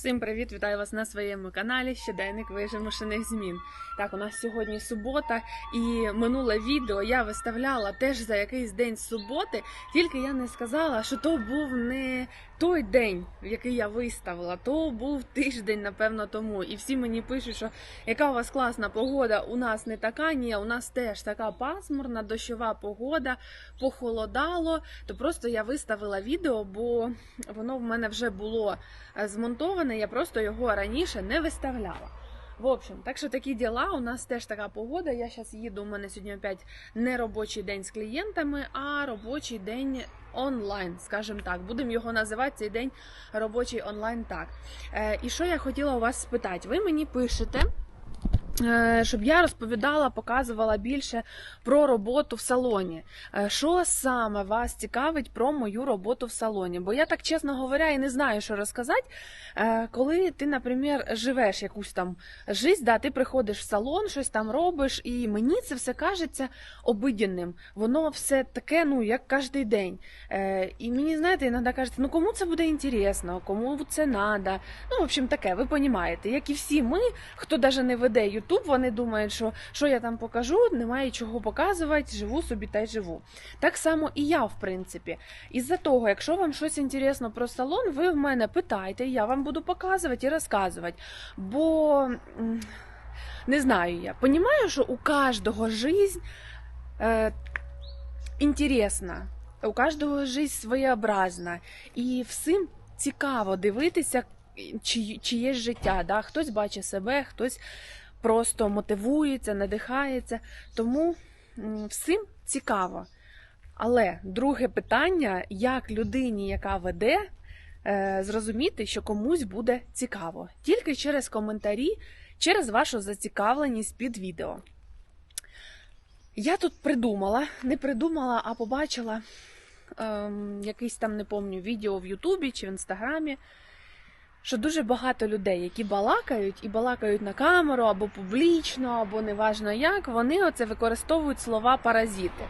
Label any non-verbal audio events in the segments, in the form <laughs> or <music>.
Всім привіт! Вітаю вас на своєму каналі Щоденник вижимушених змін. Так, у нас сьогодні субота, і минуле відео я виставляла теж за якийсь день суботи, тільки я не сказала, що то був не той день, в який я виставила, то був тиждень, напевно, тому. І всі мені пишуть, що яка у вас класна погода. У нас не така, ні, у нас теж така пасмурна, дощова погода, похолодало. То просто я виставила відео, бо воно в мене вже було е, змонтоване, я просто його раніше не виставляла. В общем, так що такі діла. У нас теж така погода. Я зараз їду. У мене сьогодні опять не робочий день з клієнтами, а робочий день онлайн, скажімо так. Будемо його називати цей день робочий онлайн. Так. Е, і що я хотіла у вас спитати? Ви мені пишете. Е, Щоб я розповідала, показувала більше про роботу в салоні. Е, Що саме вас цікавить про мою роботу в салоні? Бо я так чесно говоря і не знаю, що розказати. Е, Коли ти, наприклад, живеш якусь там жизнь, да, ти приходиш в салон, щось там робиш, і мені це все кажеться обиденним. Воно все таке, ну як кожен день. І мені, знаєте, іноді кажеться, ну кому це буде інтересно, кому це надо. Ну, в общем, таке, ви розумієте, як і всі ми, хто навіть не веде Ютуб, вони думають, що що я там покажу, немає чого показувати, живу собі та й живу. Так само і я, в принципі. Із-за того, якщо вам щось інтересно про салон, ви в мене питайте, я вам буду показувати і розказувати. Бо не знаю я. Понімаю, що у кожного жизнь е, інтересна, у кожного жизнь своєобразна. І всім цікаво дивитися, чи, чиє життя. Да? Хтось бачить себе, хтось просто мотивується, надихається. Тому всім цікаво. Але друге питання: як людині, яка веде, е, зрозуміти, що комусь буде цікаво. Тільки через коментарі, через вашу зацікавленість під відео. Я тут придумала, не придумала, а побачила ем, якийсь там, не пам'ятаю, відео в Ютубі чи в Інстаграмі, що дуже багато людей, які балакають і балакають на камеру або публічно, або неважно як, вони оце використовують слова паразити.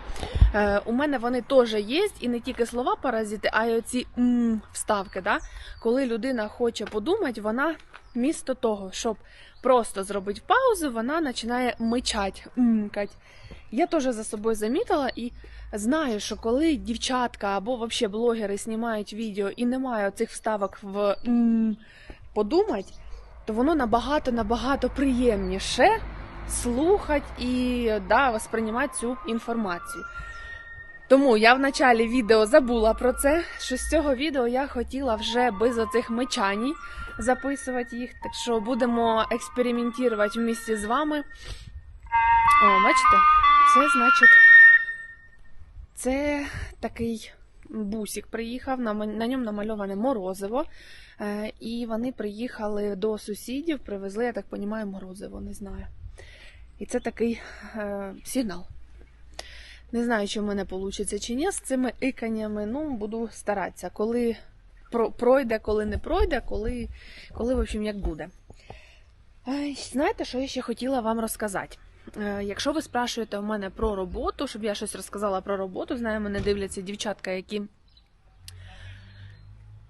Е, у мене вони теж є, і не тільки слова паразити, а й оці м вставки. Да? Коли людина хоче подумати, вона вмісто того, щоб просто зробити паузу, вона починає мичать, мкать. Я теж за собою замітила і знаю, що коли дівчатка або взагалі блогери знімають відео і немає цих вставок в подумать, то воно набагато набагато приємніше слухати і да, восприймати цю інформацію. Тому я в началі відео забула про це, що з цього відео я хотіла вже без оцих мечаній записувати їх. Так що будемо експериментувати в місті з вами. О, бачите? Це значить, це такий бусик приїхав, на, ньому намальоване морозиво. Е, і вони приїхали до сусідів, привезли, я так розумію, морозиво, не знаю. І це такий е, сигнал. Не знаю, чи в мене вийде чи ні з цими иканнями. Ну, буду старатися, коли пройде, коли не пройде, коли, коли в общем, як буде. Знаєте, що я ще хотіла вам розказати? Е, Якщо ви спрашуєте у мене про роботу, щоб я щось розказала про роботу, знаю, мене дивляться дівчатка, які,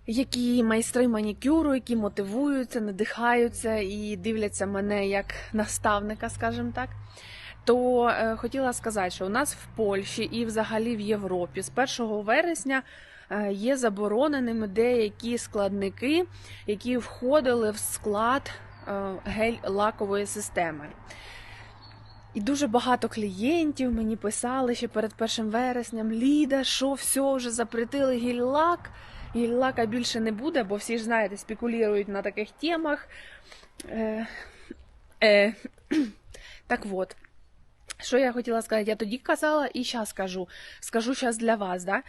які майстри манікюру, які мотивуються, надихаються і дивляться мене як наставника, скажімо так. То е, хотіла сказати, що у нас в Польщі і взагалі в Європі з 1 вересня е, є забороненими деякі складники, які входили в склад гель-лакової системи. І дуже багато клієнтів мені писали ще перед 1 вересням: Ліда, що все вже запретили гель-лак. Гель-лака більше не буде, бо всі ж знаєте, спекулюють на таких темах. Е, е, <clears throat> так от, що я хотіла сказати, я тоді казала і зараз кажу. Скажу зараз для вас, да?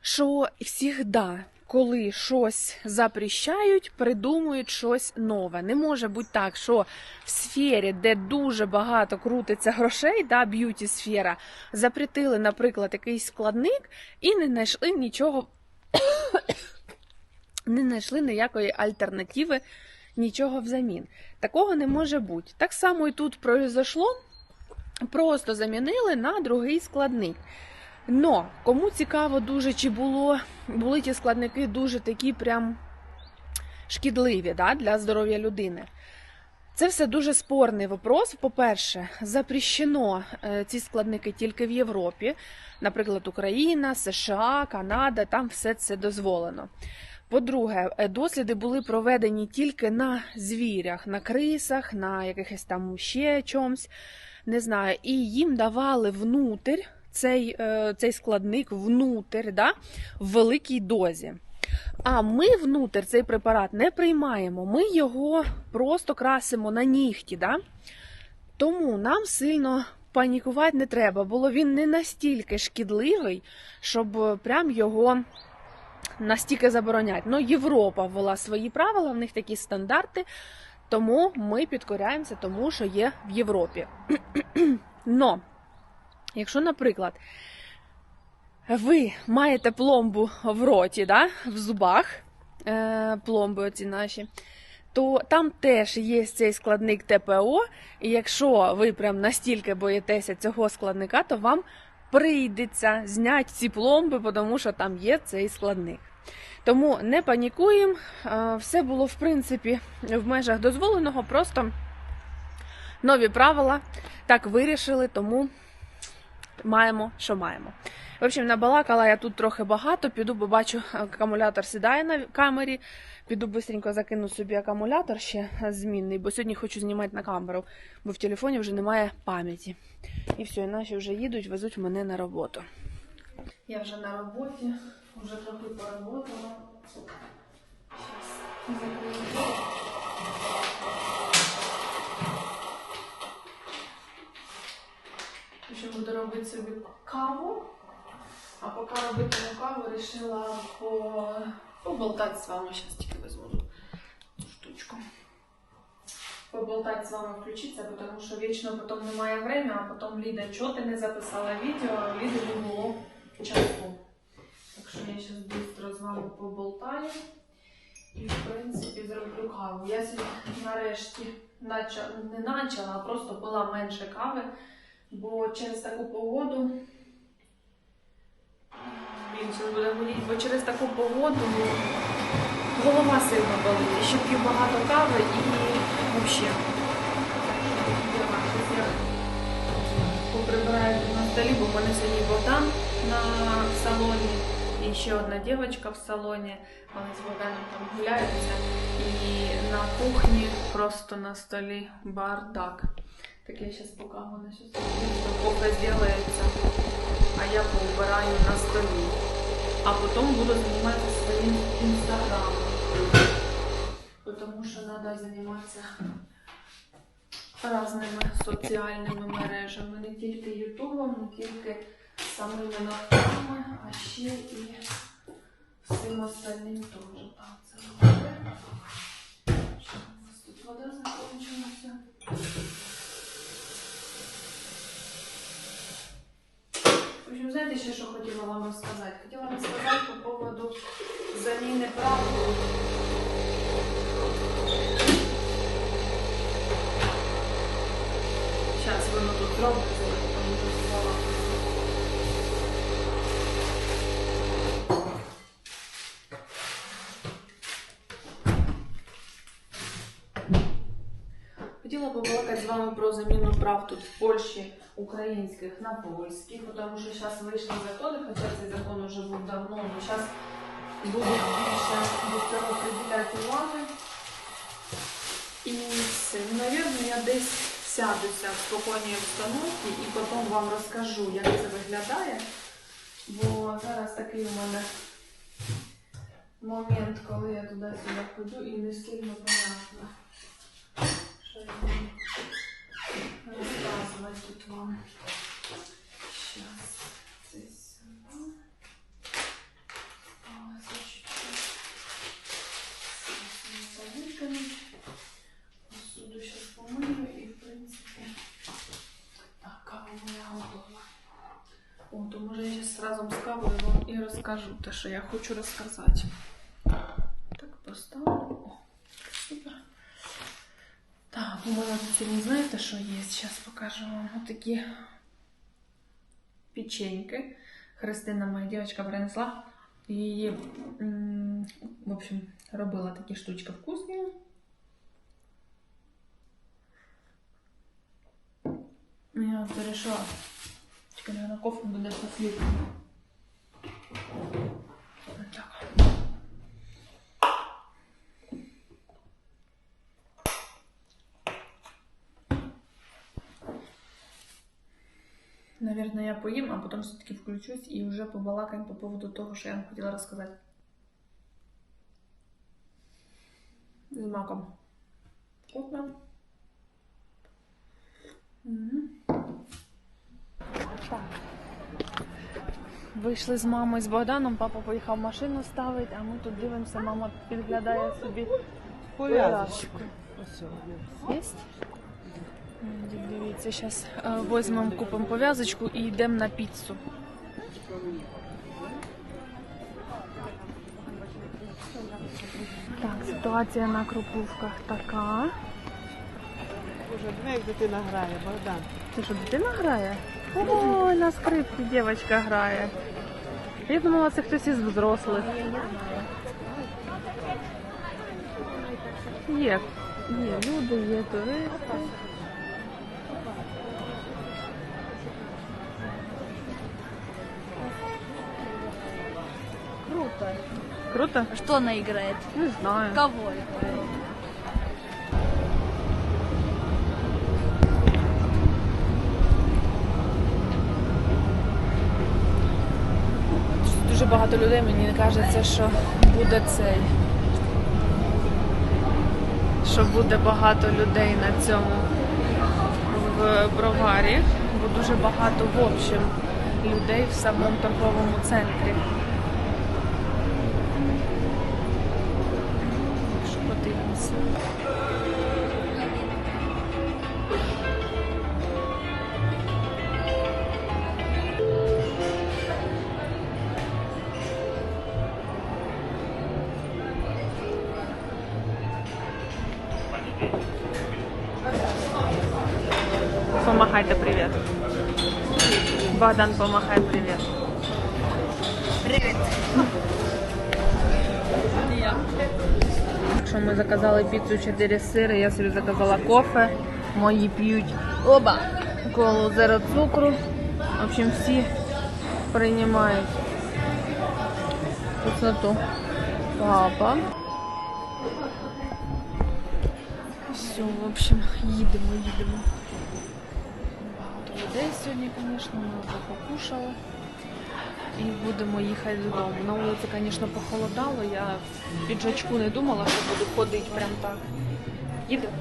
що завжди, коли щось запрещають, придумують щось нове. Не може бути так, що в сфері, де дуже багато крутиться грошей, да, б'юті сфера, запретили, наприклад, якийсь складник і не знайшли нічого, <coughs> не знайшли ніякої альтернативи, нічого взамін. Такого не може бути. Так само і тут произошло, просто замінили на другий складник. Но кому цікаво дуже, чи було, були ті складники дуже такі прям шкідливі да, для здоров'я людини. Це все дуже спорний вопрос. По-перше, запрещено е, ці складники тільки в Європі, наприклад, Україна, США, Канада, там все це дозволено. По-друге, е, досліди були проведені тільки на звірях, на крисах, на якихось там ще чомусь, не знаю, і їм давали внутрь цей, е, цей складник внутрь, да, в великій дозі. А ми внутрь цей препарат не приймаємо, ми його просто красимо на нігті. Да? Тому нам сильно панікувати не треба, було він не настільки шкідливий, щоб прям його настільки заборонять. Ну, Європа ввела свої правила, в них такі стандарти, тому ми підкоряємося тому, що є в Європі. <clears throat> Но, якщо, наприклад, ви маєте пломбу в роті, да, в зубах, е, пломби оці наші, то там теж є цей складник ТПО, і якщо ви прям настільки боїтеся цього складника, то вам прийдеться зняти ці пломби, тому що там є цей складник. Тому не панікуємо, е, все було в принципі в межах дозволеного, просто нові правила так вирішили, тому маємо, що маємо. В общем, набалакала я тут трохи багато, піду, бо бачу, акумулятор сідає на камері. Піду бистренько закину собі акумулятор ще змінний, бо сьогодні хочу знімати на камеру, бо в телефоні вже немає пам'яті. І все, і наші вже їдуть, везуть мене на роботу. Я вже на роботі, вже трохи поработала. Щас буду робити собі каву. А поки робитиму каву, вирішила по... поболтати з вами. Зараз тільки візьму штучку. Поболтати з вами включиться, тому що вічно потім немає времени, а потім Ліда, чого ти не записала відео, а в Ліди не було часу. Так що я зараз швидко з вами поболтаю і, в принципі, зроблю каву. Я сьогодні нарешті начала, не почала, а просто пила менше кави, бо через таку погоду. Він буде боліти, бо через таку погоду ну, голова сильно болить. І ще п'ю багато кави і взагалі. Поприбираю на столі, бо в мене сьогодні Богдан на салоні. І ще одна дівчинка в салоні. Вони з Богданом там гуляються. І на кухні просто на столі бардак. Так я зараз поки вони щось поки зробиться, а я поубираю на столі. А потім буду займатися своїм інстаграмом. Тому що треба займатися різними соціальними мережами. Не тільки Ютубом, не тільки самими ногтями, а ще і всім остальним теж. Так, це добре. Що у нас тут вода закінчилася? Общем, знаєте, ще що хотіла вам розказати? Хотіла розказати по поводу заміни правил. Зараз воно тут робиться. Хотіла побалакати з вами про заміну прав тут в Польщі українських на польських, тому що зараз вийшли закони, хоча цей закон вже був давно, але зараз будуть більше до цього приділяти уваги. І. Ну, я десь сядуся в спокійній обстановці і потім вам розкажу, як це виглядає. Бо зараз такий у мене момент, коли я туди-сюди ходжу і не сильно понятно. Що я буду розказувати тут вам. Щас. Це сюди. Ось, чуть-чуть. Зараз я це викину. Посуду зараз помию і, в принципі, так, кава моя готова. О, то може я зараз разом з кавою вам і розкажу те, що я хочу розказати. Так, поставлю. О, супер. Так, у мене сьогодні знаєте, що є? Зараз покажу вам отакі печеньки. Христина, моя дівчинка, принесла. М, В общем, робила такі штучки вкусні. Я вирішила. Чекай, на кофе буде послідно. Так. Наверное, я поїм, а потім все-таки включусь і вже побалакаємо по поводу того, що я вам хотіла розказати. З маком. Вкусно. Мгм. Так. Вийшли з мамою з Богданом, папа поїхав машину ставити, а ми тут дивимося, мама підглядає собі пов'язочку. Єсть? Дивіться, зараз візьмемо, купимо пов'язочку і йдемо на піцу. Так, ситуація на Крупувках така. Боже, диви, як дитина грає, Богдан. Це що, дитина грає? Ой, на скрипці дівчинка грає. Я думала, це хтось із взрослих. Є, є люди, є туристи. Круто. Круто? Что она играет? Не знаю. Кого играет? Дуже багато людей мені кажеться, що буде цей. Що буде багато людей на цьому в броварі, бо дуже багато в общем людей в самому торговому центрі. Що подивимося. Помахайте привіт. Богдан, помахай заказали піцу 4 сири, я собі заказала кофе, мої п'ють оба колу зеро цукру. В общем, всі приймають вкусноту. Папа. Все, в общем, їдемо, їдемо. Багато людей сьогодні, звісно, ми вже покушали. І будемо їхати додому. На вулиці, звісно, похолодало. Я в піджачку не думала, що буду ходити прям так. Їдемо.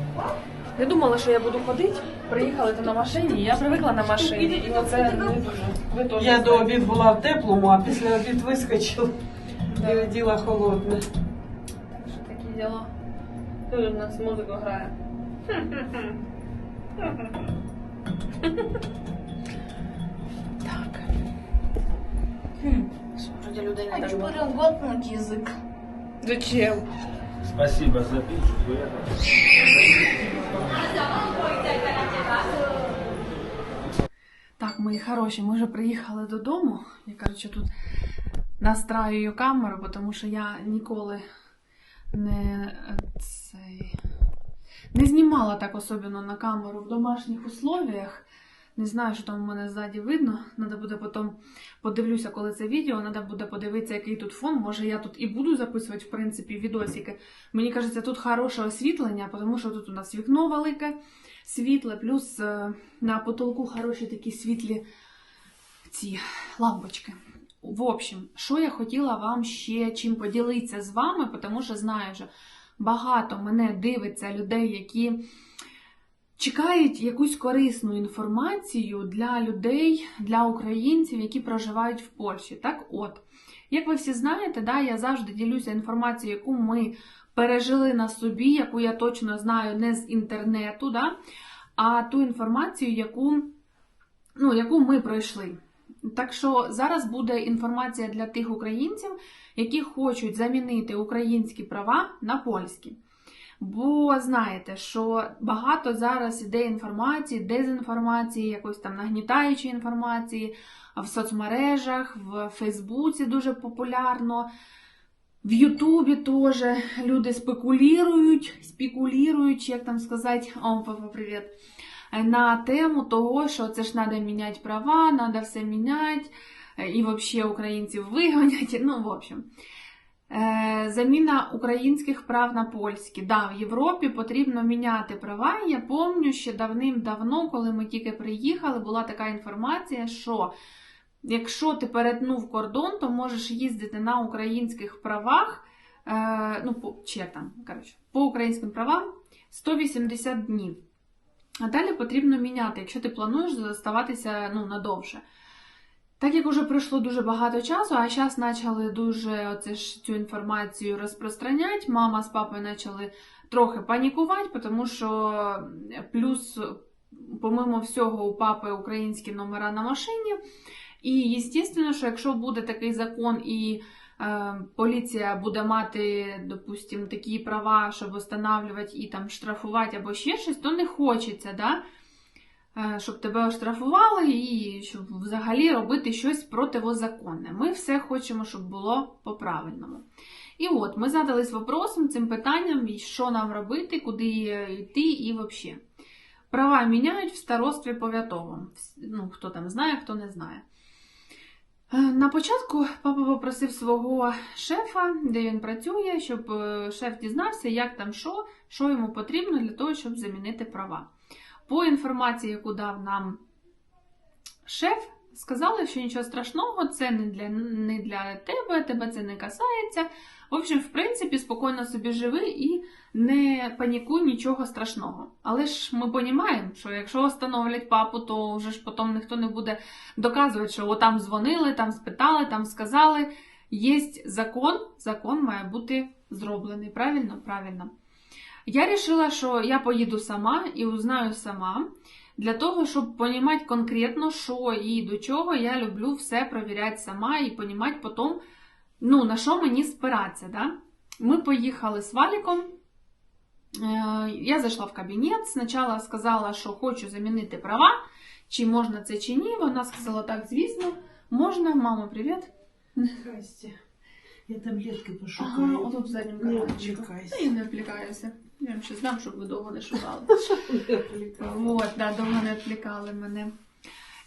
Не думала, що я буду ходити. Приїхали то на машині, я привикла на машині. І оце не дуже. Ви теж. Я до знаєте. обід була в теплому, а після обід вискочила Да. і оділа холодне. Так що такі діла. Тут у нас музика грає. <laughs> так переготнуть язык. Зачем? Спасибо за пиццу. приятно. Так, мої хороші, ми вже приїхали додому. Я коротше тут настраюю камеру, тому що я ніколи не цей. Не знімала так особливо на камеру в домашніх условіях. Не знаю, що там у мене ззаді видно. Надо буде потім подивлюся, коли це відео. Надо буде подивитися, який тут фон. Може, я тут і буду записувати, в принципі, відосики. Мені кажеться, тут хороше освітлення, тому що тут у нас вікно велике, світле, плюс е, на потолку хороші такі світлі ці лампочки. В общем, що я хотіла вам ще чим поділитися з вами, тому що знаю, що багато мене дивиться людей, які чекають якусь корисну інформацію для людей, для українців, які проживають в Польщі. Так от, як ви всі знаєте, да, я завжди ділюся інформацією, яку ми пережили на собі, яку я точно знаю не з інтернету, да, а ту інформацію, яку, ну, яку ми пройшли. Так що зараз буде інформація для тих українців, які хочуть замінити українські права на польські. Бо знаєте, що багато зараз іде інформації, дезінформації, якоїсь там нагнітаючої інформації в соцмережах, в Фейсбуці дуже популярно. В Ютубі теж люди спекулюють, спекулюють, як там сказати, о, папа, привіт, на тему того, що це ж треба міняти права, треба все міняти, і взагалі українців вигонять. Ну, в общем. Е, Заміна українських прав на польські. Да, в Європі потрібно міняти права. Я пам'ятаю, ще давним-давно, коли ми тільки приїхали, була така інформація, що якщо ти перетнув кордон, то можеш їздити на українських правах, е, ну, по, чи як там, коротше, по українським правам 180 днів. А далі потрібно міняти, якщо ти плануєш залишатися ну, надовше. Так як уже пройшло дуже багато часу, а зараз почали дуже оце ж, цю інформацію розпространяти, мама з папою почали трохи панікувати, тому що плюс, помимо всього, у папи українські номера на машині. І, звісно, що якщо буде такий закон і е, поліція буде мати, допустим, такі права, щоб встановлювати і там штрафувати або ще щось, то не хочеться, да? Е, щоб тебе оштрафували і щоб взагалі робити щось противозаконне. Ми все хочемо, щоб було по-правильному. І от ми задались вопросом, цим питанням, що нам робити, куди йти і взагалі. Права міняють в старостві пов'ятовому. Ну, хто там знає, хто не знає. Е, На початку папа попросив свого шефа, де він працює, щоб е, шеф дізнався, як там що, що йому потрібно для того, щоб замінити права. По інформації, яку дав нам шеф, сказали, що нічого страшного, це не для, не для тебе, тебе це не касається. В общем, в принципі, спокійно собі живи і не панікуй нічого страшного. Але ж ми розуміємо, що якщо встановлять папу, то вже ж потім ніхто не буде доказувати, що там дзвонили, там спитали, там сказали. Є закон, закон має бути зроблений. Правильно? Правильно. Я вирішила, що я поїду сама і узнаю сама, для того, щоб розуміти конкретно, що і до чого я люблю все перевіряти сама і розуміти потім, ну, на що мені спиратися. Да? Ми поїхали з Валіком. Е, Я зайшла в кабінет, спочатку сказала, що хочу замінити права, чи можна це чи ні. Вона сказала, так, звісно, можна. Мамо, привіт. Здрасте. Я таблетки Ага, пошукаю. отут в задньому Не карманчику. відвлікайся. Та я не відвлікаюся. Я вам ще здам, щоб ви довго не шукали. <laughs> Вот, да, довго не відвлікали мене.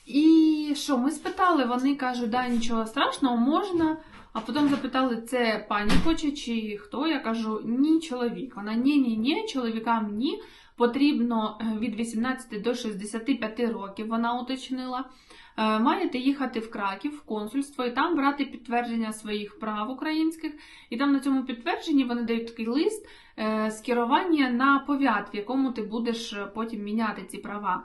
І що, ми спитали, вони кажуть, да, нічого страшного, можна. А потім запитали, це пані хоче чи хто? Я кажу, ні, чоловік. Вона ні, ні, ні, чоловікам ні. Потрібно е, від 18 до 65 років, вона уточнила. Е, Маєте їхати в Краків, в консульство, і там брати підтвердження своїх прав українських. І там на цьому підтвердженні вони дають такий лист е, з керування на повят, в якому ти будеш е, потім міняти ці права.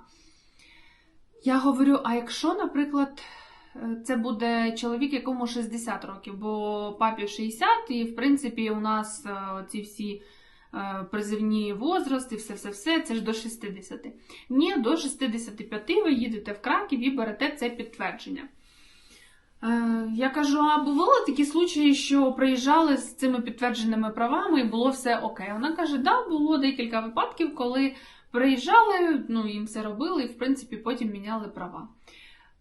Я говорю: а якщо, наприклад, е, це буде чоловік, якому 60 років, бо папі 60, і в принципі у нас ці всі призивні возрасти, все-все-все, це ж до 60. Ні, до 65 ви їдете в Краків і берете це підтвердження. Е, Я кажу, а бували такі случаї, що приїжджали з цими підтвердженими правами і було все окей. Вона каже, да, було декілька випадків, коли приїжджали, ну їм все робили, і в принципі потім міняли права.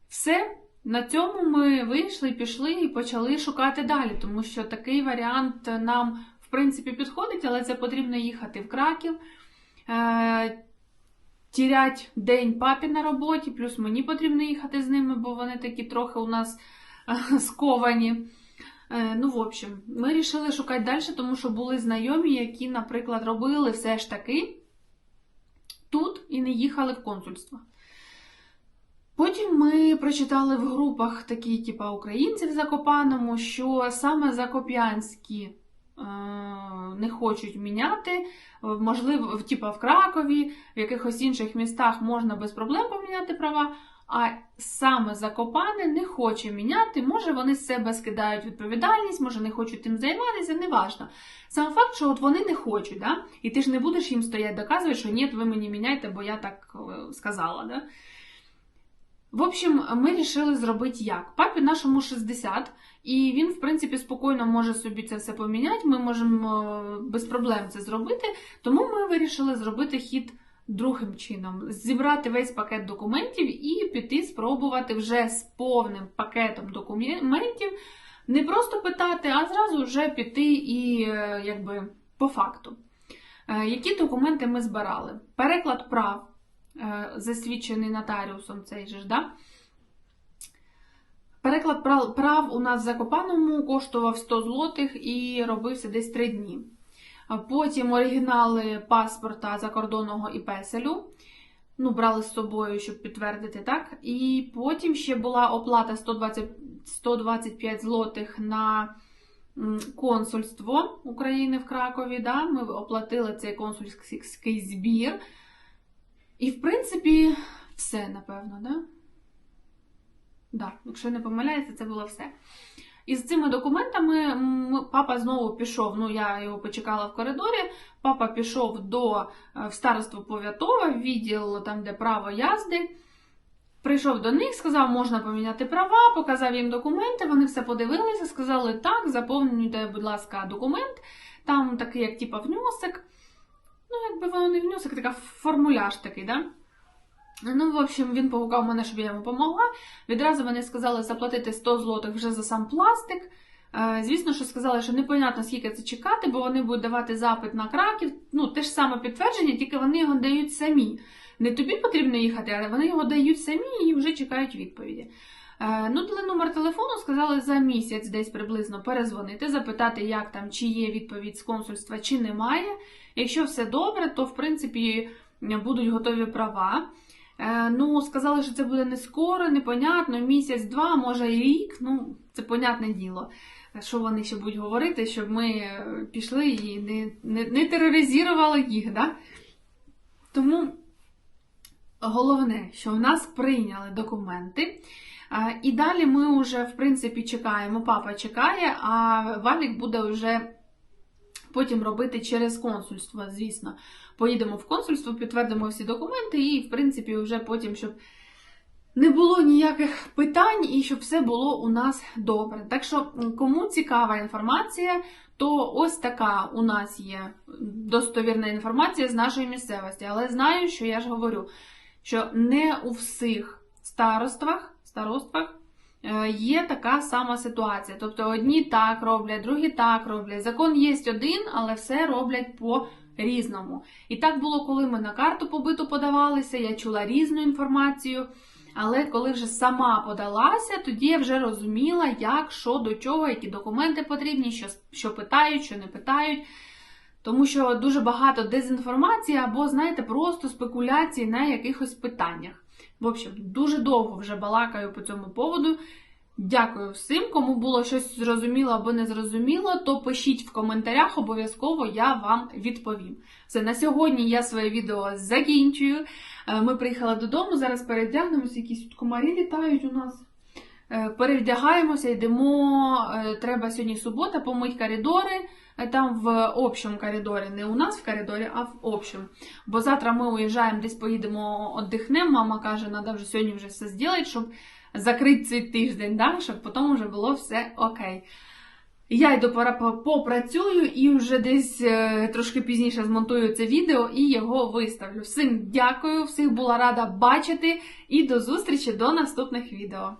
Все, на цьому ми вийшли, пішли і почали шукати далі, тому що такий варіант нам в принципі підходить, але це потрібно їхати в Краків. Е, Тірять день папі на роботі, плюс мені потрібно їхати з ними, бо вони такі трохи у нас <laughs> сковані. Е, Ну, в общем, ми вирішили шукати далі, тому що були знайомі, які, наприклад, робили все ж таки тут і не їхали в консульство. Потім ми прочитали в групах такі, типа українці в Закопаному, що саме закоп'янські е, не хочуть міняти. Можливо, типа в Кракові, в якихось інших містах можна без проблем поміняти права. А саме Закопане не хоче міняти. Може, вони з себе скидають відповідальність, може не хочуть тим займатися, неважно. Сам факт, що от вони не хочуть, да? і ти ж не будеш їм стояти доказувати, що ні, ви мені міняйте, бо я так е, сказала. Да? В общем, ми вирішили зробити як? Папі нашому 60, і він, в принципі, спокійно може собі це все поміняти. Ми можемо е, без проблем це зробити. Тому ми вирішили зробити хід другим чином: зібрати весь пакет документів і піти спробувати вже з повним пакетом документів Не просто питати, а зразу вже піти і е, якби по факту. Е, Які документи ми збирали? Переклад прав, е, засвідчений нотаріусом цей же да? Переклад прав у нас в Закопаному коштував 100 злотих і робився десь 3 дні. Потім оригінали паспорта закордонного і песелю. Ну, брали з собою, щоб підтвердити, так? І потім ще була оплата 120, 125 злотих на консульство України в Кракові. Да? Ми оплатили цей консульський збір. І, в принципі, все, напевно, да? Да, якщо не помиляється, це було все. І з цими документами папа знову пішов. Ну, я його почекала в коридорі. Папа пішов до е, в староство повятове, відділ там, де право язди. Прийшов до них, сказав, можна поміняти права, показав їм документи. Вони все подивилися, сказали так, заповнюйте, будь ласка, документ. Там такий, як типа внесок. Ну, якби воно не внесок, така формуляж такий, да? Ну, в общем, він погукав мене, щоб я йому допомогла. Відразу вони сказали заплатити 100 злотих вже за сам пластик. Е, Звісно, що сказали, що непонятно, скільки це чекати, бо вони будуть давати запит на краків. Ну, те ж саме підтвердження, тільки вони його дають самі. Не тобі потрібно їхати, але вони його дають самі і вже чекають відповіді. Е, Ну, дали номер телефону, сказали за місяць десь приблизно перезвонити, запитати, як там, чи є відповідь з консульства, чи немає. Якщо все добре, то в принципі будуть готові права. Е, Ну, сказали, що це буде не скоро, непонятно, місяць-два, може і рік. Ну, це понятне діло. Що вони ще будуть говорити, щоб ми е, пішли і не, не, не тероризували їх, да? Тому головне, що в нас прийняли документи. Е, І далі ми вже, в принципі, чекаємо. Папа чекає, а Валік буде вже потім робити через консульство, звісно. Поїдемо в консульство, підтвердимо всі документи, і, в принципі, вже потім, щоб не було ніяких питань і щоб все було у нас добре. Так що, кому цікава інформація, то ось така у нас є достовірна інформація з нашої місцевості. Але знаю, що я ж говорю, що не у всіх староствах, староствах є така сама ситуація. Тобто одні так роблять, другі так роблять. Закон є один, але все роблять по різному. І так було, коли ми на карту побиту подавалися, я чула різну інформацію. Але коли вже сама подалася, тоді я вже розуміла, як, що, до чого, які документи потрібні, що, що питають, що не питають. Тому що дуже багато дезінформації або, знаєте, просто спекуляції на якихось питаннях. В общем, дуже довго вже балакаю по цьому поводу. Дякую всім, кому було щось зрозуміло або не зрозуміло, то пишіть в коментарях, обов'язково я вам відповім. Все, на сьогодні я своє відео закінчую. Е, Ми приїхали додому, зараз перевдягнемося, якісь комарі літають у нас. Е, Перевдягаємося, йдемо. е, Треба сьогодні субота, помить коридори. Там в общому коридорі, не у нас в коридорі, а в общому. Бо завтра ми уїжджаємо, десь поїдемо, віддихнемо. Мама каже, треба вже сьогодні вже все зробити, щоб закрити цей тиждень, да? щоб потім вже було все окей. Я йду попрацюю і вже десь е, трошки пізніше змонтую це відео і його виставлю. Всім дякую, всіх була рада бачити і до зустрічі до наступних відео.